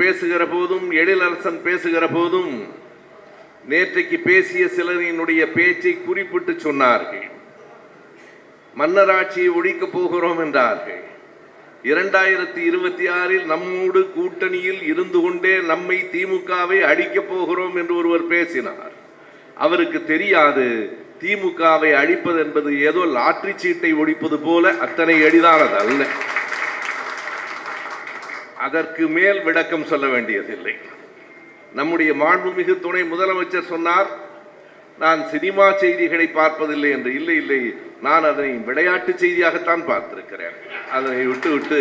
பேசுகிற போதும் எழிலரசன் பேசுகிற போதும் நேற்றைக்கு பேசிய சிலரினுடைய பேச்சை குறிப்பிட்டு சொன்னார்கள். மன்னராட்சியை ஒழிக்கப் போகிறோம் என்றார்கள். இரண்டாயிரத்தி இருபத்தி ஆறில் நம்மோடு கூட்டணியில் இருந்து கொண்டே நம்மை திமுகவை அழிக்கப் போகிறோம் என்று ஒருவர் பேசினார். அவருக்கு தெரியாது திமுகவை அழிப்பது என்பது ஏதோ லாட்ரி சீட்டை ஒழிப்பது போல அத்தனை எளிதானது அல்ல அதற்கு மேல் விளக்கம் சொல்ல வேண்டியதில்லை. நம்முடைய மாண்புமிகு துணை முதலமைச்சர் சொன்னார் நான் சினிமா செய்திகளை பார்ப்பதில்லை என்று. இல்லை இல்லை. நான் அதனை விளையாட்டு செய்தியாகத்தான் பார்த்திருக்கிறேன். அதனை விட்டு விட்டு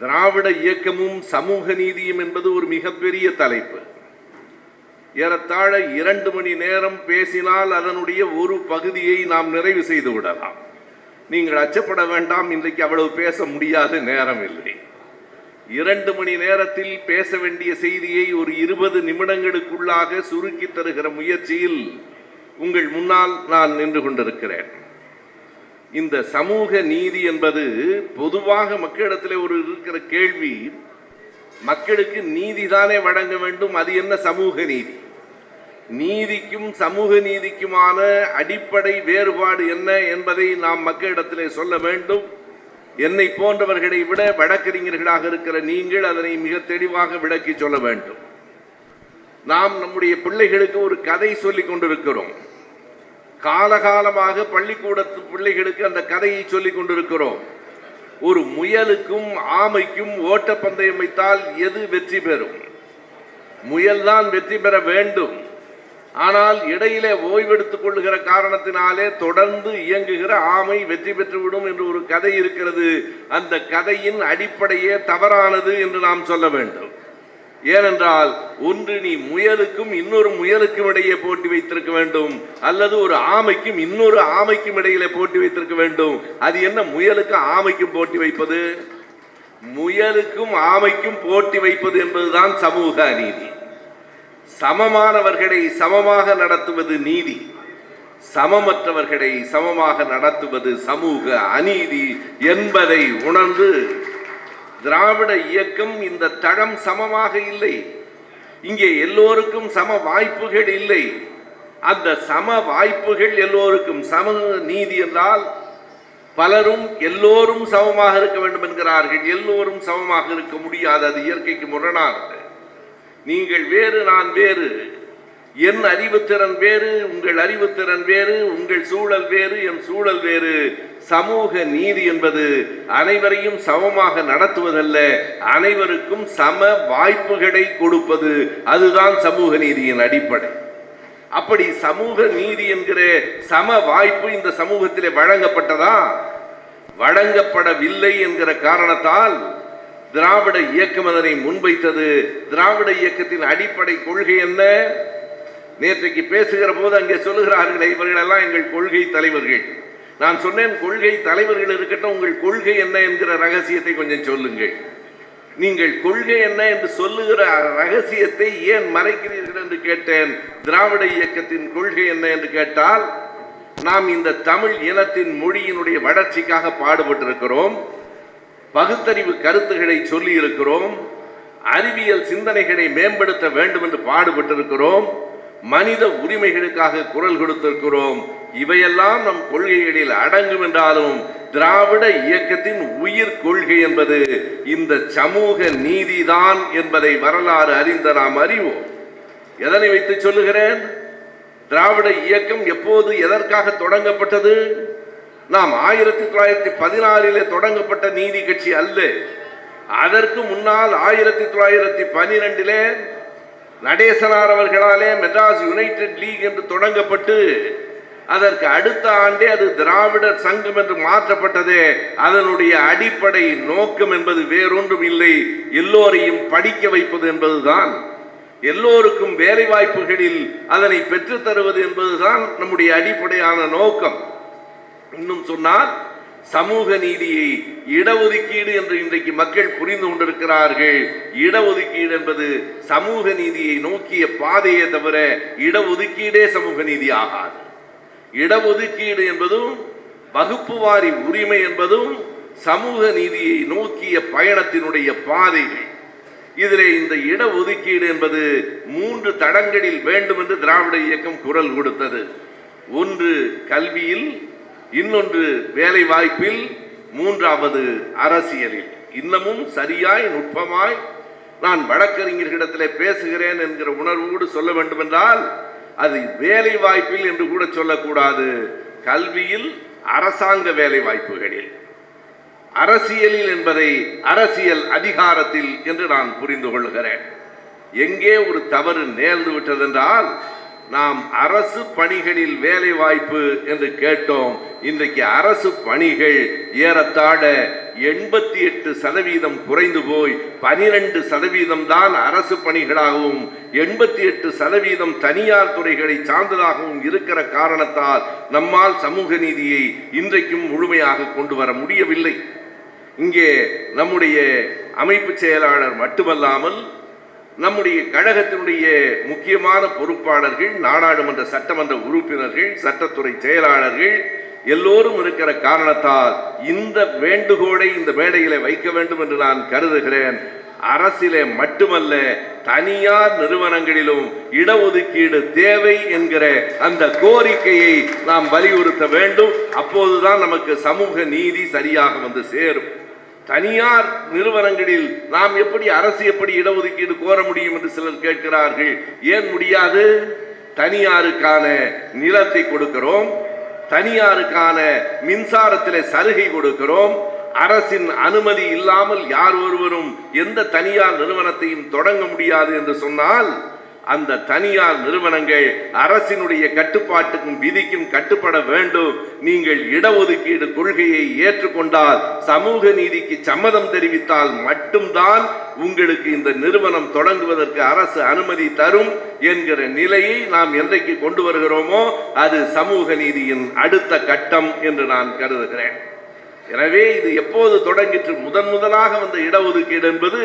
திராவிட இயக்கமும் சமூக நீதியும் என்பது ஒரு மிகப்பெரிய தலைப்பு. ஏறத்தாழ இரண்டு மணி நேரம் பேசினால் அதனுடைய ஒரு பகுதியை நாம் நிறைவு செய்து விடலாம். நீங்கள் அச்சப்பட வேண்டாம் இன்றைக்கு அவ்வளவு பேச முடியாத நேரம் இல்லை. இரண்டு மணி நேரத்தில் பேச வேண்டிய செய்தியை ஒரு இருபது நிமிடங்களுக்குள்ளாக சுருக்கி தருகிற முயற்சியில் உங்கள் முன்னால் நான் நின்று கொண்டிருக்கிறேன். இந்த சமூக நீதி என்பது பொதுவாக மக்களிடத்தில் ஒரு இருக்கிற கேள்வி மக்களுக்கு நீதி தானே வழங்க வேண்டும் அது என்ன சமூக நீதி? நீதிக்கும் சமூக நீதிக்குமான அடிப்படை வேறுபாடு என்ன என்பதை நாம் மக்களிடத்திலே சொல்ல வேண்டும். என்னை போன்றவர்களை விட வழக்கறிஞர்களாக இருக்கிற நீங்கள் அதனை மிக தெளிவாக விளக்கி சொல்ல வேண்டும். நாம் நம்முடைய பிள்ளைகளுக்கு ஒரு கதை சொல்லிக் கொண்டிருக்கிறோம். காலகாலமாக பள்ளிக்கூடத்து பிள்ளைகளுக்கு அந்த கதையை சொல்லிக் கொண்டிருக்கிறோம். ஒரு முயலுக்கும் ஆமைக்கும் ஓட்டப்பந்தயம் வைத்தால் எது வெற்றி பெறும்? முயல்தான் வெற்றி பெற வேண்டும். ஆனால் இடையிலே ஓய்வெடுத்துக் கொள்ளுகிற காரணத்தினாலே தொடர்ந்து இயங்குகிற ஆமை வெற்றி பெற்றுவிடும் என்று ஒரு கதை இருக்கிறது. அந்த கதையின் அடிப்படையே தவறானது என்று நாம் சொல்ல வேண்டும். ஏனென்றால் ஒன்று நீ முயலுக்கும் இன்னொரு முயலுக்கும் இடையே போட்டி வைத்திருக்க வேண்டும். அல்லது ஒரு ஆமைக்கும் இன்னொரு ஆமைக்கும் இடையிலே போட்டி வைத்திருக்க வேண்டும். அது என்ன முயலுக்கும் ஆமைக்கும் போட்டி வைப்பது? முயலுக்கும் ஆமைக்கும் போட்டி வைப்பது என்பதுதான் சமூக அநீதி. சமமானவர்களை சமமாக நடத்துவது நீதி. சமமற்றவர்களை சமமாக நடத்துவது சமூக அநீதி என்பதை உணர்ந்து திராவிட இயக்கம் இந்த தளம் சமமாக இல்லை. இங்கே எல்லோருக்கும் சம வாய்ப்புகள் இல்லை. அந்த சம வாய்ப்புகள் எல்லோருக்கும் சம நீதி என்றால் பலரும் எல்லோரும் சமமாக இருக்க வேண்டும் என்கிறார்கள். எல்லோரும் சமமாக இருக்க முடியாது. அது இயற்கைக்கு முரணானது. நீங்கள் வேறு நான் வேறு. என் அறிவுத்திறன் வேறு உங்கள் அறிவுத்திறன் வேறு உங்கள் சூழல் வேறு என் சூழல் வேறு. சமூக நீதி என்பது அனைவரையும் சமமாக நடத்துவதல்ல அனைவருக்கும் சம வாய்ப்புகளை கொடுப்பது. அதுதான் சமூக நீதியின் அடிப்படை. அப்படி சமூக நீதி என்கிற சம வாய்ப்பு இந்த சமூகத்திலே வழங்கப்பட்டதா? வழங்கப்படவில்லை என்கிற காரணத்தால் திராவிட இயக்கம் அதனை முன்வைத்தது. திராவிட இயக்கத்தின் அடிப்படை கொள்கை என்ன? நேற்றைக்கு பேசுகிற போது அங்கே சொல்லுகிறார்களே இவர்களெல்லாம் எங்கள் கொள்கை தலைவர்கள். நான் சொன்னேன் கொள்கை தலைவர்கள் இருக்கட்டும் உங்கள் கொள்கை என்ன என்கிற ரகசியத்தை கொஞ்சம் சொல்லுங்கள். நீங்கள் கொள்கை என்ன என்று சொல்லுகிற ரகசியத்தை ஏன் மறைக்கிறீர்கள் என்று கேட்டேன். திராவிட இயக்கத்தின் கொள்கை என்ன என்று கேட்டால் நாம் இந்த தமிழ் இனத்தின் மொழியினுடைய வளர்ச்சிக்காக பாடுபட்டிருக்கிறோம். பகுத்தறிவு கருத்துக்களை சொல்லியிருக்கிறோம். அறிவியல் சிந்தனைகளை மேம்படுத்த வேண்டும் என்று பாடுபட்டிருக்கிறோம். மனித உரிமைகளுக்காக குரல் கொடுத்திருக்கிறோம். இவையெல்லாம் நம் கொள்கைகளில் அடங்கும் என்றாலும் திராவிட இயக்கத்தின் உயிர் கொள்கை என்பது இந்த சமூக நீதிதான் என்பதை வரலாறு அறிந்த நாம் அறிவோம். எதனை வைத்து சொல்லுகிறேன்? திராவிட இயக்கம் எப்போது எதற்காக தொடங்கப்பட்டது? நாம் ஆயிரத்தி தொள்ளாயிரத்தி பதினாறிலே தொடங்கப்பட்ட நீதி கட்சி அல்ல. அதற்கு முன்னால் ஆயிரத்தி தொள்ளாயிரத்தி பனிரெண்டிலே நடேசனார் அவர்களாலே மெட்ராஸ் யுனைடெட் லீக் என்று தொடங்கப்பட்டு அதற்கு அடுத்த ஆண்டே அது திராவிடர் சங்கம் என்று மாற்றப்பட்டதே. அதனுடைய அடிப்படை நோக்கம் என்பது வேறொன்றும் இல்லை. எல்லோரையும் படிக்க வைப்பது என்பதுதான். எல்லோருக்கும் வேலை வாய்ப்புகளில் அதனை பெற்றுத் தருவது என்பதுதான் நம்முடைய அடிப்படையான நோக்கம். இன்னும் சொன்னால் சமூக நீதியை இடஒதுக்கீடு என்று இன்றைக்கு மக்கள் புரிந்து கொண்டிருக்கிறார்கள். இடஒதுக்கீடு என்பது சமூக நீதியை நோக்கிய பாதையை தவிர இடஒதுக்கீடே சமூக நீதி ஆகாது. இடஒதுக்கீடு என்பதும் வகுப்பு வாரி உரிமை என்பதும் சமூக நீதியை நோக்கிய பயணத்தினுடைய பாதைகள். இதிலே இந்த இடஒதுக்கீடு என்பது மூன்று தடங்களில் வேண்டும் என்று திராவிட இயக்கம் குரல் கொடுத்தது. ஒன்று கல்வியில் இன்னொன்று வேலை வாய்ப்பில் மூன்றாவது அரசியலில். இன்னமும் சரியாய் நுட்பமாய் நான் வழக்கறிஞர்களிடத்திலே பேசுகிறேன் என்கிற உணர்வோடு சொல்ல வேண்டுமென்றால் அது வேலை வாய்ப்பில் என்று கூட சொல்லக்கூடாது. கல்வியில் அரசாங்க வேலை வாய்ப்புகளில் அரசியலில் என்பதை அரசியல் அதிகாரத்தில் என்று நான் புரிந்து கொள்கிறேன் எங்கே ஒரு தவறு நேர்ந்து விட்டதென்றால் நாம் அரசு பணிகளில் வேலை வாய்ப்பு என்று கேட்டோம். இன்றைக்கு அரசு பணிகள் ஏறத்தாழ எண்பத்தி எட்டு சதவீதம் குறைந்து போய் பனிரெண்டு சதவீதம் தான் அரசு பணிகளாகவும் எண்பத்தி எட்டு சதவீதம் தனியார் துறைகளை சார்ந்ததாகவும் இருக்கிற காரணத்தால் நம்மால் சமூக நீதியை இன்றைக்கும் முழுமையாக கொண்டு வர முடியவில்லை. இங்கே நம்முடைய அமைப்பு செயலாளர் மட்டுமல்லாமல் நம்முடைய கழகத்தினுடைய முக்கியமான பொறுப்பாளர்கள் நாடாளுமன்ற சட்டமன்ற உறுப்பினர்கள் சட்டத்துறை செயலாளர்கள் எல்லோரும் இருக்கிற காரணத்தால் இந்த வேண்டுகோளை இந்த மேடையில வைக்க வேண்டும் என்று நான் கருதுகிறேன். அரசிலே மட்டுமல்ல தனியார் நிறுவனங்களிலும் இடஒதுக்கீடு தேவை என்கிற அந்த கோரிக்கையை நாம் வலியுறுத்த வேண்டும். அப்போதுதான் நமக்கு சமூக நீதி சரியாக வந்து சேரும். தனியார் நிறுவனங்களில் நாம் எப்படி அரசு எப்படி இடஒதுக்கீடு கோர முடியும் என்று சிலர் கேட்கிறார்கள். ஏன் முடியாது? தனியாருக்கான நிலத்தை கொடுக்கிறோம். தனியாருக்கான மின்சாரத்திலே சலுகை கொடுக்கிறோம். அரசின் அனுமதி இல்லாமல் யார் ஒருவரும் எந்த தனியார் நிறுவனத்தையும் தொடங்க முடியாது என்று சொன்னால் அந்த தனியார் நிறுவனங்கள் அரசினுடைய கட்டுப்பாட்டுக்கும் விதிக்கும் கட்டுப்பட வேண்டும். நீங்கள் இடஒதுக்கீடு கொள்கையை ஏற்றுக்கொண்டால் சமூக நீதிக்கு சம்மதம் தெரிவித்தால் மட்டும்தான் உங்களுக்கு இந்த நிறுவனம் தொடங்குவதற்கு அரசு அனுமதி தரும் என்கிற நிலையை நாம் என்றைக்கு கொண்டு வருகிறோமோ அது சமூக நீதியின் அடுத்த கட்டம் என்று நான் கருதுகிறேன். எனவே இது எப்போது தொடங்கிற்று? முதன் முதலாக வந்த இடஒதுக்கீடு என்பது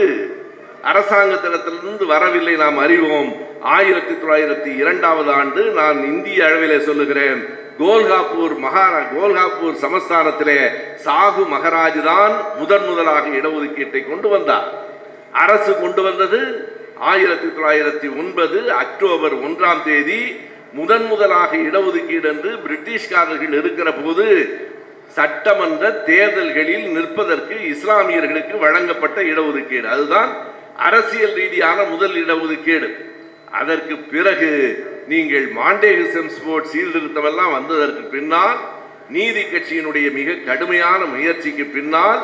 அரசாங்கத்திடத்திலிருந்து வரவில்லை நாம் அறிவோம். ஆயிரத்தி தொள்ளாயிரத்தி இரண்டாவது ஆண்டு நான் இந்திய அளவிலே சொல்லுகிறேன் கோல்காப்பூர் மகாரா கோல்காப்பூர் சமஸ்தானத்திலே சாகு மகராஜ் தான் முதன் முதலாக இடஒதுக்கீட்டை கொண்டு வந்தார். அரசு கொண்டு வந்தது ஆயிரத்தி தொள்ளாயிரத்தி ஒன்பது அக்டோபர் ஒன்றாம் தேதி முதன் முதலாக இடஒதுக்கீடு என்று பிரிட்டிஷ்காரர்கள் இருக்கிற போது சட்டமன்ற தேர்தல்களில் நிற்பதற்கு இஸ்லாமியர்களுக்கு வழங்கப்பட்ட இடஒதுக்கீடு. அதுதான் அரசியல் ரீதியான முதல் இடஒதுக்கீடு. அதற்கு பிறகு நீங்கள் மாண்டேகிசம் ஸ்போர்ட் சீர்திருத்தம் எல்லாம் வந்ததற்கு பின்னால் நீதி கட்சியினுடைய மிக கடுமையான முயற்சிக்கு பின்னால்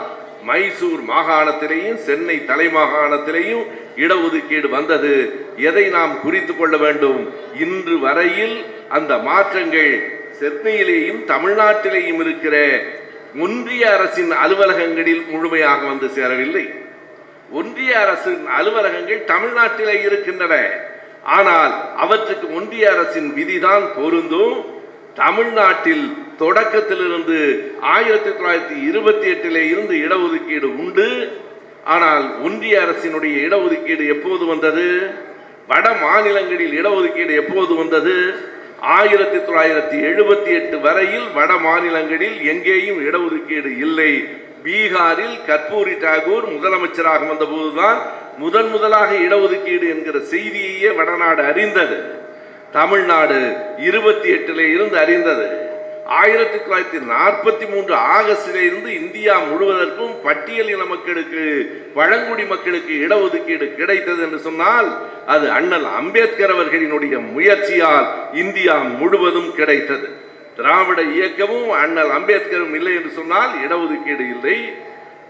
மைசூர் மாகாணத்திலேயும் சென்னை தலைமாகாணத்திலேயும் இடஒதுக்கீடு வந்தது. எதை நாம் குறித்து கொள்ள வேண்டும்? இன்று வரையில் அந்த மாற்றங்கள் சென்னையிலேயும் தமிழ்நாட்டிலேயும் இருக்கிற ஒன்றிய அரசின் அலுவலகங்களில் முழுமையாக வந்து சேரவில்லை. ஒன்றிய அரசின் அலுவலகங்கள் தமிழ்நாட்டிலே இருக்கின்றன. ஆனால் அவற்றுக்கு ஒன்றிய அரசின் விதிதான் பொருந்தும். தமிழ்நாட்டில் தொடக்கத்திலிருந்து ஆயிரத்தி தொள்ளாயிரத்தி இருபத்தி எட்டிலே இருந்து இடஒதுக்கீடு உண்டு. ஆனால் ஒன்றிய அரசினுடைய இடஒதுக்கீடு எப்போது வந்தது? வட மாநிலங்களில் இடஒதுக்கீடு எப்போது வந்தது? ஆயிரத்தி தொள்ளாயிரத்தி எழுபத்தி எட்டு வரையில் வட மாநிலங்களில் எங்கேயும் இடஒதுக்கீடு இல்லை. பீகாரில் கற்பூரி டாகூர் முதலமைச்சராக வந்தபோதுதான் முதன் முதலாக இடஒதுக்கீடு என்கிற செய்தியையே வடநாடு அறிந்தது. தமிழ்நாடு இருபத்தி எட்டிலே இருந்து அறிந்தது. ஆயிரத்தி தொள்ளாயிரத்தி நாற்பத்தி மூன்று ஆகஸ்டிலே இருந்து இந்தியா முழுவதற்கும் பட்டியல் இன மக்களுக்கு பழங்குடி மக்களுக்கு இடஒதுக்கீடு கிடைத்தது என்று சொன்னால் அது அண்ணல் அம்பேத்கர் அவர்களினுடைய முயற்சியால் இந்தியா முழுவதும் கிடைத்தது. திராவிட இயக்கமும் அண்ணல் அம்பேத்கரும் இல்லை என்று சொன்னால் இடஒதுக்கீடு இல்லை.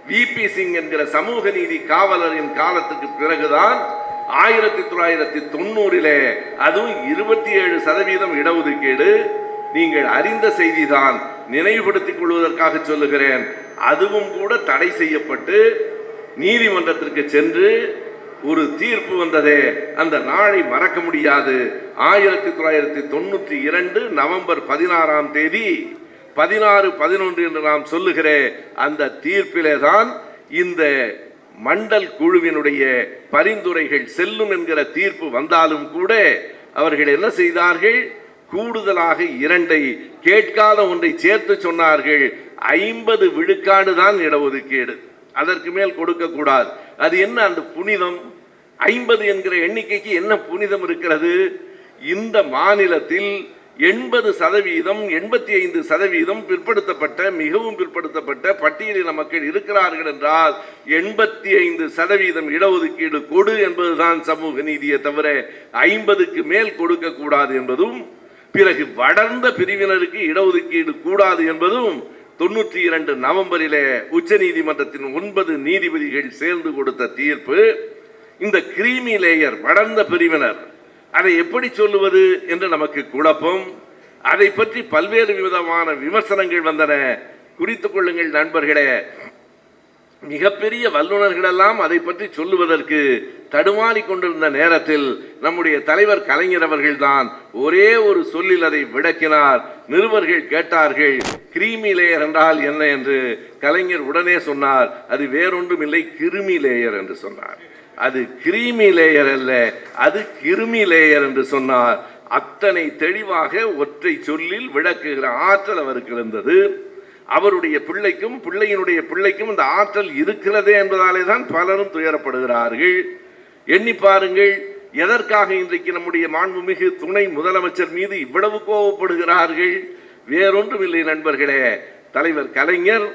விபி சிங் என்கிற சமூக நீதி காவலரின் காலத்துக்கு பிறகுதான் ஆயிரத்தி தொள்ளாயிரத்தி தொண்ணூறிலே அதுவும் இருபத்தி ஏழு சதவீதம் இடஒதுக்கீடு. நீங்கள் அறிந்த செய்திதான் நினைவுபடுத்திக் கொள்வதற்காக சொல்லுகிறேன். அதுவும் கூட தடை செய்யப்பட்டு நீதிமன்றத்திற்கு சென்று ஒரு தீர்ப்பு வந்ததே. அந்த நாளை மறக்க முடியாது. ஆயிரத்தி தொள்ளாயிரத்தி தொண்ணூற்றி இரண்டு நவம்பர் பதினாறாம் தேதி பதினாறு பதினொன்று என்று நாம் சொல்லுகிற அந்த தீர்ப்பிலே தான் இந்த மண்டல் குழுவினுடைய பரிந்துரைகள் செல்லும் என்கிற தீர்ப்பு வந்தாலும் கூட அவர்கள் என்ன செய்தார்கள்? கூடுதலாக இரண்டை கேட்காத ஒன்றை சேர்த்து சொன்னார்கள். ஐம்பது விழுக்காடு தான் இடஒதுக்கீடு. அதற்கு மேல் கொடுக்கக்கூடாது அது என்ன அந்த புனிதம்? ஐம்பது என்கிற எண்ணிக்கைக்கு என்ன புனிதம் இருக்கிறது? இந்த மாநிலத்தில் எண்பது சதவீதம் எண்பத்தி ஐந்து சதவீதம் பிற்படுத்தப்பட்ட மிகவும் பிற்படுத்தப்பட்ட பட்டியலின மக்கள் இருக்கிறார்கள் என்றால் எண்பத்தி ஐந்து சதவீதம் இடஒதுக்கீடு கொடு என்பதுதான் சமூக நீதியை தவிர ஐம்பதுக்கு மேல் கொடுக்கக்கூடாது என்பதும் பிறகு வளர்ந்த பிரிவினருக்கு இடஒதுக்கீடு கூடாது என்பதும் தொண்ணூற்றி இரண்டு நவம்பரிலே உச்ச நீதிமன்றத்தின் ஒன்பது நீதிபதிகள் சேர்ந்து கொடுத்த தீர்ப்பு இந்த கிரீமி லேயர் வளர்ந்த பிரிவினர் அதை எப்படி சொல்லுவது என்று நமக்கு குழப்பம். அதை பற்றி பல்வேறு விதமான விமர்சனங்கள் வந்தன. குறித்துக் கொள்ளுங்கள் நண்பர்களே. மிகப்பெரிய வல்லுநர்களெல்லாம் அதை பற்றி சொல்லுவதற்கு தடுமாறி கொண்டிருந்த நேரத்தில் நம்முடைய தலைவர் கலைஞர் அவர்கள்தான் ஒரே ஒரு சொல்லில் அதை விளக்கினார். நிருபர்கள் கேட்டார்கள் கிரீமி லேயர் என்றால் என்ன? என்று கலைஞர் உடனே சொன்னார் அது வேறொன்றும் இல்லை கிருமி லேயர் என்று சொன்னார். அது கிருமி லேயர் அல்ல அது கிருமி லேயர் என்று சொன்னார். அத்தனை தெளிவாக ஒற்றை சொல்லில் விளக்குகிற ஆற்றல் அவருக்கு இருந்தது. அவருடைய பிள்ளைக்கும் பிள்ளையினுடைய பிள்ளைக்கும் இந்த ஆற்றல் இருக்கிறதே என்பதாலே தான் பலரும் துயரப்படுகிறார்கள். எண்ணி பாருங்கள் எதற்காக இன்றைக்கு நம்முடைய மாண்புமிகு துணை முதலமைச்சர் மீது இவ்வளவு கோபப்படுகிறார்கள் வேறொன்றும் இல்லை நண்பர்களே. தலைவர் கலைஞர்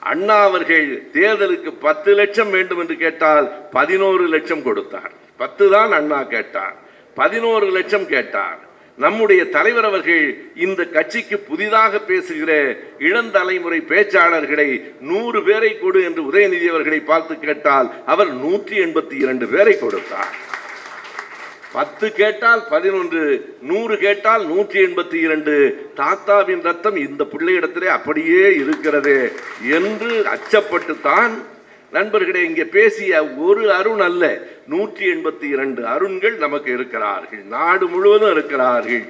அண்ணா அவர்கள் தேர்தலுக்கு பத்து லட்சம் வேண்டும் என்று கேட்டால் பதினோரு லட்சம் கொடுத்தார். பத்து தான் அண்ணா கேட்டார். பதினோரு லட்சம் கேட்டார். நம்முடைய தலைவர் அவர்கள் இந்த கட்சிக்கு புதிதாக பேசுகிற இளந்தலைமுறை பேச்சாளர்களை நூறு பேரை கொடு என்று உதயநிதி அவர்களை பார்த்து கேட்டால் அவர் நூற்றி எண்பத்தி இரண்டு பேரை கொடுத்தார். பத்து கேட்டால் பதினொன்று நூறு கேட்டால் நூற்றி எண்பத்தி இரண்டு. தாத்தாவின் ரத்தம் இந்த பிள்ளையிடத்திலே அப்படியே இருக்கிறது என்று அச்சப்பட்டு தான் நண்பர்களே இங்கே பேசிய ஒரு அருண் அல்ல நூற்றி எண்பத்தி இரண்டு அருண்கள் நமக்கு இருக்கிறார்கள். நாடு முழுவதும் இருக்கிறார்கள்.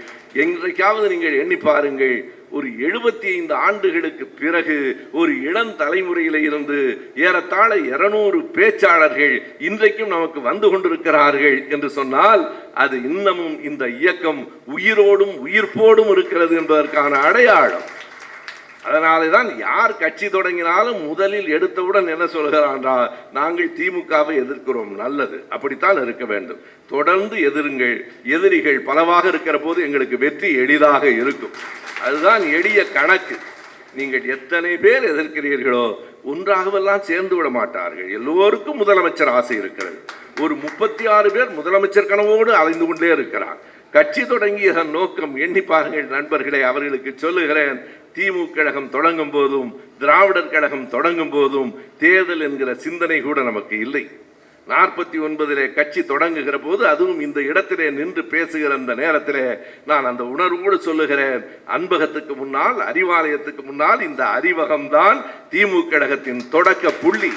என்றைக்காவது நீங்கள் எண்ணி பாருங்கள் ஒரு எழுபத்தி ஐந்து ஆண்டுகளுக்கு பிறகு ஒரு இளம் தலைமுறையில இருந்து ஏறத்தாழ இருநூறு பேச்சாளர்கள் இன்றைக்கும் நமக்கு வந்து கொண்டிருக்கிறார்கள் என்று சொன்னால் அது இன்னமும் இந்த இயக்கம் உயிரோடும் உயிர்ப்போடும் இருக்கிறது என்பதற்கான அடையாளம். அதனாலே தான் யார் கட்சி தொடங்கினாலும் முதலில் எடுத்தவுடன் என்ன சொல்கிறான்றா நாங்கள் திமுகவை எதிர்க்கிறோம் நல்லது அப்படித்தான் இருக்க வேண்டும். தொடர்ந்து எதிருங்கள் எதிரிகள் பலவாக இருக்கிற போது எங்களுக்கு வெற்றி எளிதாக இருக்கும். அதுதான் எளிய கணக்கு. நீங்கள் எத்தனை பேர் எதிர்க்கிறீர்களோ ஒன்றாகவெல்லாம் சேர்ந்து விட மாட்டார்கள். எல்லோருக்கும் முதலமைச்சர் ஆசை இருக்கிறது. ஒரு முப்பத்தி ஆறு பேர் முதலமைச்சர் கனவோடு அலைந்து கொண்டே இருக்கிறார். கட்சி தொடங்கிய நோக்கம் எண்ணி பாருங்கள் நண்பர்களை அவர்களுக்கு சொல்லுகிறேன் திமுக கழகம் தொடங்கும் போதும் திராவிடர் கழகம் தொடங்கும் போதும் தேர்தல் என்கிற சிந்தனை கூட நமக்கு இல்லை. நாற்பத்தி ஒன்பதிலே கட்சி தொடங்குகிற போது அதுவும் இந்த இடத்திலே நின்று பேசுகிற அந்த நேரத்திலே நான் அந்த உணர்வோடு சொல்லுகிறேன். அன்பகத்துக்கு முன்னால் அறிவாலயத்துக்கு முன்னால் இந்த அறிவகம்தான் திமுக கழகத்தின் தொடக்க புள்ளி.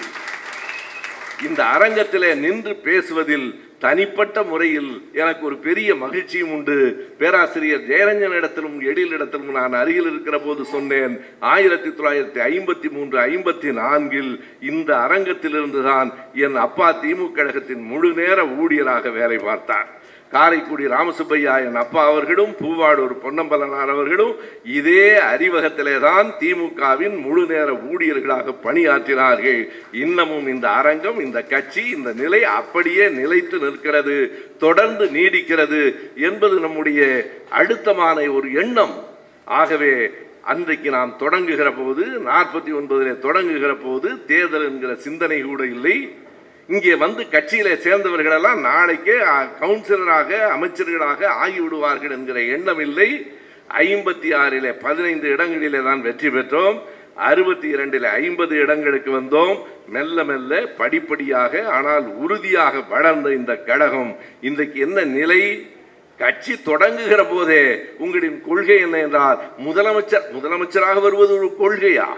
இந்த அரங்கத்திலே நின்று பேசுவதில் தனிப்பட்ட முறையில் எனக்கு ஒரு பெரிய மகிழ்ச்சியும் உண்டு. பேராசிரியர் ஜெயரஞ்சன் இடத்திலும் எழில் இடத்திலும் நான் அருகில் இருக்கிற போது சொன்னேன் ஆயிரத்தி தொள்ளாயிரத்தி ஐம்பத்தி மூன்று ஐம்பத்தி நான்கில் இந்த அரங்கத்திலிருந்து தான் என் அப்பா திமுக கழகத்தின் முழு நேர ஊழியராக வேலை பார்த்தார். காரைக்குடி ராமசுப்பையா என் அப்பா அவர்களும் பூவாடூர் பொன்னம்பலனார் அவர்களும் இதே அறிவகத்திலே தான் திமுகவின் முழு நேர ஊழியர்களாக பணியாற்றினார்கள். இன்னமும் இந்த அரங்கம் இந்த கட்சி இந்த நிலை அப்படியே நிலைத்து நிற்கிறது தொடர்ந்து நீடிக்கிறது என்பது நம்முடைய அழுத்தமான ஒரு எண்ணம். ஆகவே அன்றைக்கு நாம் தொடங்குகிற போது நாற்பத்தி ஒன்பதிலே தொடங்குகிற போது தேர்தல் என்கிற சிந்தனை கூட இல்லை. இங்கே வந்து கட்சியில் சேர்ந்தவர்களெல்லாம் நாளைக்கே கவுன்சிலராக அமைச்சர்களாக ஆகிவிடுவார்கள் என்கிற எண்ணம் இல்லை. ஐம்பத்தி ஆறில் பதினைந்து இடங்களிலே தான் வெற்றி பெற்றோம். அறுபத்தி இரண்டில் ஐம்பது இடங்களுக்கு வந்தோம். மெல்ல மெல்ல படிப்படியாக ஆனால் உறுதியாக வளர்ந்த இந்த கழகம் இன்றைக்கு என்ன நிலை? கட்சி தொடங்குகிற போதே உங்களின் கொள்கை என்ன என்றால் முதலமைச்சர் முதலமைச்சராக வருவது ஒரு கொள்கையா?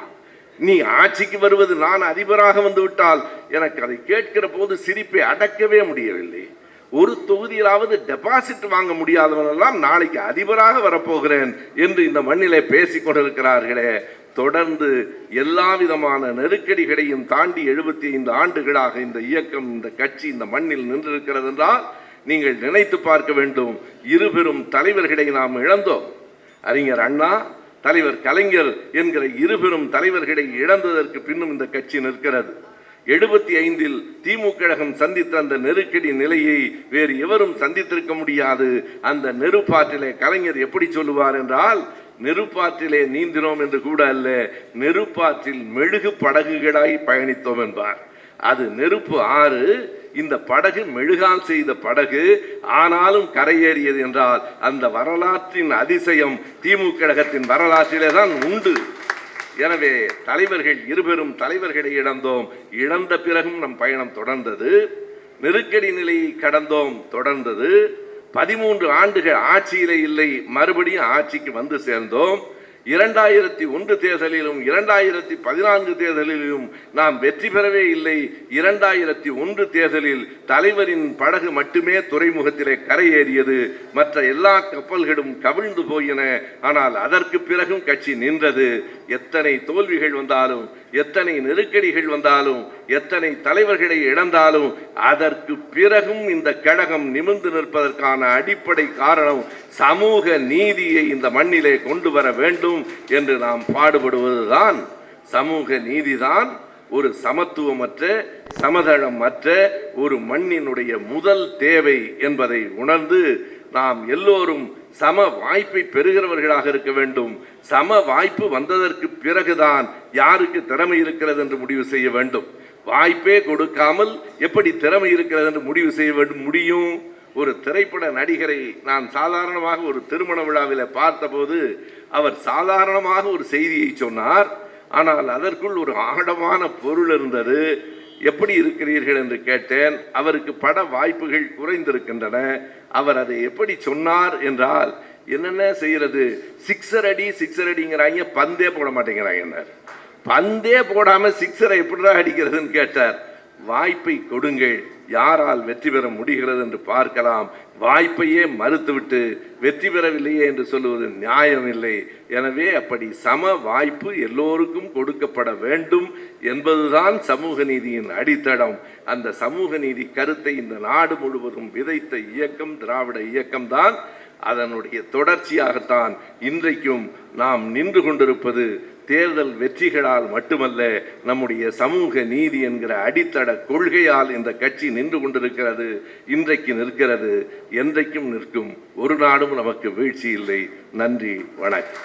நீ ஆட்சிக்கு வருவது நான் அதிபராக வந்துவிட்டால் எனக்கு அதை கேட்கிற போது சிரிப்பை அடக்கவே முடியவில்லை. ஒரு தொகுதியிலாவது டெபாசிட் வாங்க முடியாதவனெல்லாம் நாளைக்கு அதிபராக வரப்போகிறேன் என்று இந்த மண்ணிலே பேசிக் கொண்டிருக்கிறார்களே. தொடர்ந்து எல்லா விதமான நெருக்கடிகளையும் தாண்டி எழுபத்தி ஐந்து ஆண்டுகளாக இந்த இயக்கம் இந்த கட்சி இந்த மண்ணில் நின்றிருக்கிறது என்றால் நீங்கள் நினைத்து பார்க்க வேண்டும். இருபெரும் தலைவர்களை நாம் இழந்தோம். அறிஞர் அண்ணா தலைவர் கலைஞர் என்கிற இருபெரும் தலைவர்களை இழந்ததற்கு பின்னும் இந்த கட்சி நிற்கிறது. எழுபத்தி ஐந்தில் திமுக கழகம் சந்தித்த அந்த நெருக்கடி நிலையை வேறு எவரும் சந்தித்திருக்க முடியாது. அந்த நெருப்பாற்றிலே கலைஞர் எப்படி சொல்லுவார் என்றால் நெருப்பாற்றிலே நீந்தினோம் என்று கூட அல்ல நெருப்பாற்றில் மெழுகு படகுகளாய் பயணித்தோம் என்பார். அது நெருப்பு ஆறு இந்த படகு மெழுகால் செய்த படகு ஆனாலும் கரையேறியது என்றால் அந்த வரலாற்றின் அதிசயம் திமுக கழகத்தின் வரலாற்றிலே தான் உண்டு. எனவே தலைவர்கள் இருபெரும் தலைவர்களை இழந்தோம். இழந்த பிறகும் நம் பயணம் தொடர்ந்தது. நெருக்கடி நிலையை கடந்தோம் தொடர்ந்தது. பதிமூன்று ஆண்டுகள் ஆட்சியிலே இல்லை. மறுபடியும் ஆட்சிக்கு வந்து சேர்ந்தோம். இரண்டாயிரத்தி ஒன்று தேர்தலிலும் இரண்டாயிரத்தி பதினான்கு தேர்தலிலும் நாம் வெற்றி பெறவே இல்லை. இரண்டாயிரத்தி ஒன்று தேர்தலில் தலைவரின் படகு மட்டுமே துறைமுகத்திலே கரையேறியது. மற்ற எல்லா கப்பல்களும் கவிழ்ந்து போயின. ஆனால் அதற்கு பிறகும் கட்சி நின்றது. எத்தனை தோல்விகள் வந்தாலும் எத்தனை நெருக்கடிகள் வந்தாலும் எத்தனை தலைவர்களை இழந்தாலும் அதற்கு பிறகும் இந்த கழகம் நிமிர்ந்து நிற்பதற்கான அடிப்படை காரணம் சமூக நீதியை இந்த மண்ணிலே கொண்டு வர வேண்டும் என்று நாம் பாடுபடுவதுதான். சமூக நீதிதான் ஒரு சமத்துவமற்ற சமதளமற்ற ஒரு மண்ணினுடைய முதல் தேவை என்பதை உணர்ந்து நாம் எல்லோரும் சம வாய்ப்பை பெறுகிறவர்களாக இருக்க வேண்டும். சம வாய்ப்பு வந்ததற்கு பிறகுதான் யாருக்கு திறமை இருக்கிறது என்று முடிவு செய்ய வேண்டும். வாய்ப்பே கொடுக்காமல் எப்படி திறமை இருக்கிறது என்று முடிவு செய்ய வேண்டும் முடியும்? ஒரு திரைப்பட நடிகரை நான் சாதாரணமாக ஒரு திருமண விழாவில் பார்த்தபோது அவர் சாதாரணமாக ஒரு செய்தியை சொன்னார். ஆனால் அதற்குள் ஒரு ஆழமான பொருள் இருந்தது. எப்படி இருக்கிறீர்கள் என்று கேட்டேன். அவருக்கு பட வாய்ப்புகள் குறைந்திருக்கின்றன. அவர் அதை எப்படி சொன்னார் என்றால் என்னென்ன செய்யறது சிக்ஸர் அடி சிக்ஸர் அடிங்கிறாங்க பந்தே போட மாட்டேங்கிறாங்க பந்தே போடாம சிக்ஸரை எப்படிதான் அடிக்கிறதுன்னு கேட்டார். வாய்ப்பை கொடுங்கள். யாரால் வெற்றி பெற முடிகிறது என்று பார்க்கலாம். வாய்ப்பையே மறுத்துவிட்டு வெற்றி பெறவில்லையே என்று சொல்லுவது நியாயமில்லை. எனவே அப்படி சம வாய்ப்பு எல்லோருக்கும் கொடுக்கப்பட வேண்டும் என்பதுதான் சமூக நீதியின் அடித்தளம் அந்த சமூக நீதி கருத்தை இந்த நாடு முழுவதும் விதைத்த இயக்கம் திராவிட இயக்கம்தான். அதனுடைய தொடர்ச்சியாகத்தான் இன்றைக்கும் நாம் நின்று கொண்டிருப்பது தேர்தல் வெற்றிகளால் மட்டுமல்ல நம்முடைய சமூக நீதி என்கிற அடித்தட கொள்கையால் இந்த கட்சி நின்று கொண்டிருக்கிறது இன்றைக்கு நிற்கிறது என்றைக்கும் நிற்கும். ஒரு நாடும் நமக்கு வீழ்ச்சி இல்லை. நன்றி வணக்கம்.